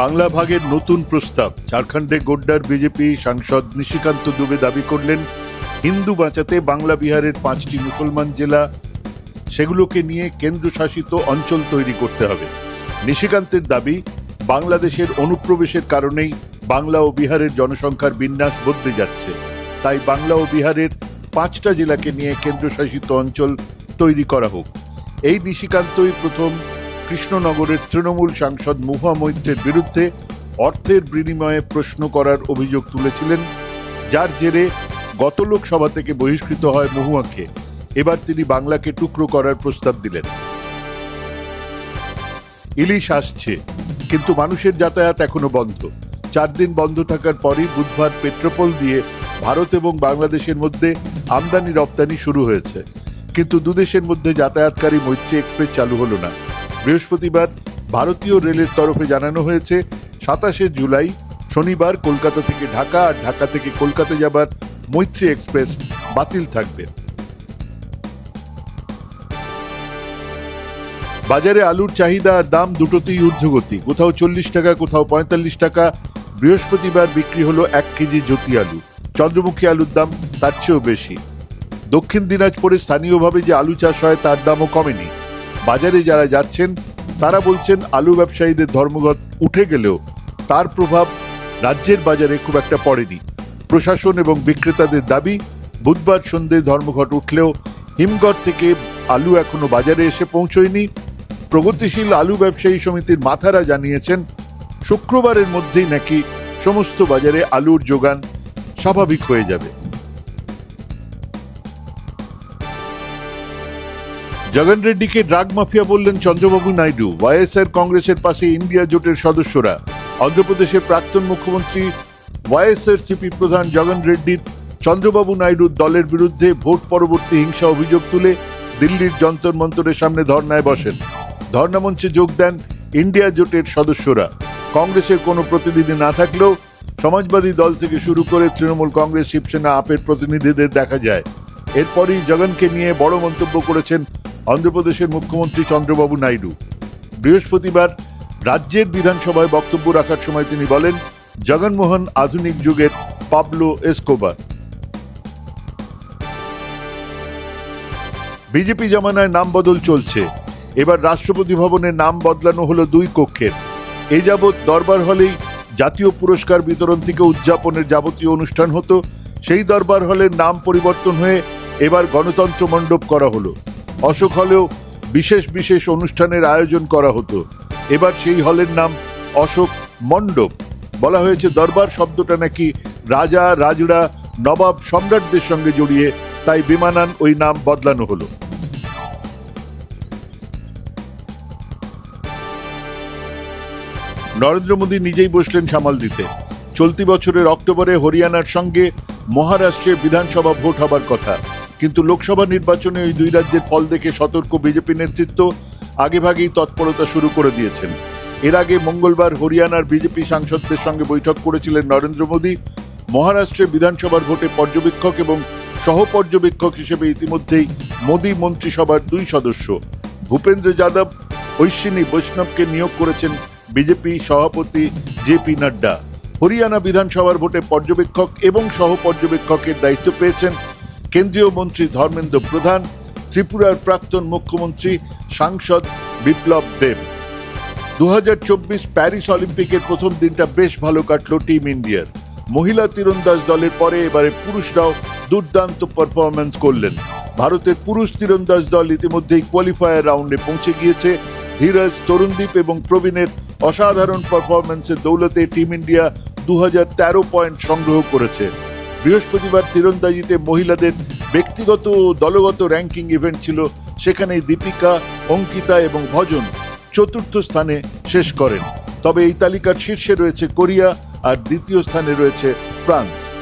বাংলা ভাগের নতুন প্রস্তাব। ঝাড়খণ্ডে গোড্ডার বিজেপি সাংসদ নিশিকান্ত দুবে দাবি করলেন, হিন্দু বাঁচাতে বাংলা বিহারের পাঁচটি মুসলমান জেলা, সেগুলোকে নিয়ে কেন্দ্রশাসিত অঞ্চল তৈরি করতে হবে। নিশিকান্তের দাবি, বাংলাদেশের অনুপ্রবেশের কারণেই বাংলা ও বিহারের জনসংখ্যার বিন্যাস বদলে যাচ্ছে। তাই বাংলা ও বিহারের পাঁচটা জেলাকে নিয়ে কেন্দ্রশাসিত অঞ্চল তৈরি করা হোক। এই নিশিকান্তই প্রথম কৃষ্ণনগরের তৃণমূল সাংসদ মুহুয়া মৈত্রের বিরুদ্ধে অর্থের বিনিময়ে প্রশ্ন করার অভিযোগ তুলেছিলেন। যার জেরে গত লোকসভা থেকে বহিষ্কৃত হয় মহুয়াকে। এবার তিনি বাংলাকে টুকরো করার প্রস্তাব দিলেন। ইলিশ আসছে, কিন্তু মানুষের যাতায়াত এখনও বন্ধ। চার দিন বন্ধ থাকার পরই বুধবার পেট্রোপল দিয়ে ভারত এবং বাংলাদেশের মধ্যে আমদানি রপ্তানি শুরু হয়েছে। কিন্তু দুদেশের মধ্যে যাতায়াতকারী মৈত্রী এক্সপ্রেস চালু হলো না। বৃহস্পতিবার ভারতীয় রেলের তরফে জানানো হয়েছে, সাতাশে জুলাই, শনিবার কলকাতা থেকে ঢাকা আর ঢাকা থেকে কলকাতা যাবার মৈত্রী এক্সপ্রেস বাতিল থাকবে। বাজারে আলুর চাহিদা আর দাম দুটোতেই ঊর্ধ্বগতি। কোথাও চল্লিশ টাকা, কোথাও পঁয়তাল্লিশ টাকা। বৃহস্পতিবার বিক্রি হলো এক কেজি জ্যোতি আলু। চন্দ্রমুখী আলুর দাম তার চেয়েও বেশি। দক্ষিণ দিনাজপুরে স্থানীয়ভাবে যে আলু চাষ হয়, তার দামও কমেনি। বাজারে যারা যাচ্ছেন, তারা বলছেন, আলু ব্যবসায়ীদের ধর্মঘট উঠে গেলেও তার প্রভাব রাজ্যের বাজারে খুব একটা পড়েনি। প্রশাসন এবং বিক্রেতাদের দাবি, বুধবার সন্ধে ধর্মঘট উঠলেও হিমঘর থেকে আলু এখনও বাজারে এসে পৌঁছয়নি। প্রগতিশীল আলু ব্যবসায়ী সমিতির মাথারা জানিয়েছেন, শুক্রবারের মধ্যেই নাকি সমস্ত বাজারে আলুর যোগান স্বাভাবিক হয়ে যাবে। জগন রেড্ডিকে ড্রাগ মাফিয়া বললেন চন্দ্রবাবু নাইডু, ওয়াইএসআর কংগ্রেসের পাশে ইন্ডিয়া জোটের সদস্যরা। অন্ধ্রপ্রদেশের প্রাক্তন মুখ্যমন্ত্রী, ওয়াইএসআর সিপি প্রধান জগন রেড্ডির চন্দ্রবাবু নাইডুর দলের বিরুদ্ধে ভোট পরবর্তী হিংসা অভিযোগ তুলে দিল্লির যন্তর মন্তরের সামনে ধর্নায় বসেন। ধর্না মঞ্চে যোগ দেন ইন্ডিয়া জোটের সদস্যরা। কংগ্রেসের কোনো প্রতিনিধি না থাকলেও সমাজবাদী দল থেকে শুরু করে তৃণমূল কংগ্রেস, শিবসেনা, আপের প্রতিনিধিদের দেখা যায়। এরপরই জগনকে নিয়ে বড় মন্তব্য করেছেন অন্ধ্রপ্রদেশের মুখ্যমন্ত্রী চন্দ্রবাবু নাইডু। বৃহস্পতিবার রাজ্যের বিধানসভায় বক্তব্য রাখার সময় তিনি বলেন, জগনমোহন আধুনিক যুগের পাবলো এসকোবার। বিজেপি জামানায় নাম বদল চলছে। এবার রাষ্ট্রপতি ভবনের নাম বদলানো হলো দুই কক্ষের। এ যাবৎ দরবার হলেই জাতীয় পুরস্কার বিতরণ থেকে উদযাপনের যাবতীয় অনুষ্ঠান হতো। সেই দরবার হলের নাম পরিবর্তন হয়ে এবার গণতন্ত্র মণ্ডপ করা হলো। অশোক হলেও বিশেষ বিশেষ অনুষ্ঠানের আয়োজন করা হতো। এবার সেই হলের নাম অশোক মণ্ডপ। বলা হয়েছে দরবার শব্দটা নাকি রাজা রাজড়া নবাব সম্রাটদের সঙ্গে জড়িয়ে তাই বিমানান ওই নাম বদলানো হলো। নরেন্দ্র মোদী নিজেই বসলেন সামাল দিতে। চলতি বছরের অক্টোবরে হরিয়ানার সঙ্গে মহারাষ্ট্রে বিধানসভা ভোট হবার কথা। কিন্তু লোকসভা নির্বাচনে ওই দুই রাজ্যের ফল দেখে সতর্ক বিজেপি নেতৃত্ব আগেভাগেই তৎপরতা শুরু করে দিয়েছেন। এর আগে মঙ্গলবার হরিয়ানার বিজেপি সাংসদদের সঙ্গে বৈঠক করেছিলেন নরেন্দ্র মোদী। মহারাষ্ট্রে বিধানসভার ভোটে পর্যবেক্ষক এবং সহপর্যবেক্ষক হিসেবে ইতিমধ্যেই মোদী মন্ত্রিসভার দুই সদস্য। ভূপেন্দ্র যাদব, ঐশ্বিনী বৈষ্ণবকে নিয়োগ করেছেন বিজেপি সভাপতি জেপি নাড্ডা। হরিয়ানা বিধানসভার ভোটে পর্যবেক্ষক এবং সহপর্যবেক্ষকের দায়িত্ব পেয়েছেন কেন্দ্রীয় মন্ত্রী ধর্মেন্দ্র প্রধান, ত্রিপুরার প্রাক্তন মুখ্যমন্ত্রী সাংসদ বিপ্লব দেব। দুই হাজার চব্বিশ প্যারিস অলিম্পিকের প্রথম দিনটা বেশ ভালো কাটলো টিম ইন্ডিয়ার। মহিলা তীরন্দাজ দলের পরে এবারে পুরুষরাও দুর্দান্ত পারফরমেন্স করলেন। ভারতের পুরুষ তীরন্দাজ দল ইতিমধ্যেই কোয়ালিফায়ার রাউন্ডে পৌঁছে গিয়েছে। ধীরজ, তরুণদীপ এবং প্রবীণের অসাধারণ পারফরমেন্সের দৌলতে টিম ইন্ডিয়া দু হাজার তেরো পয়েন্ট সংগ্রহ করেছে। বৃহস্পতিবার তীরন্দাজিতে মহিলাদের ব্যক্তিগত ও দলগত র্যাঙ্কিং ইভেন্ট ছিল। সেখানে দীপিকা, অঙ্কিতা এবং ভজন চতুর্থ স্থানে শেষ করেন। তবে এই তালিকার শীর্ষে রয়েছে কোরিয়া আর দ্বিতীয় স্থানে রয়েছে ফ্রান্স।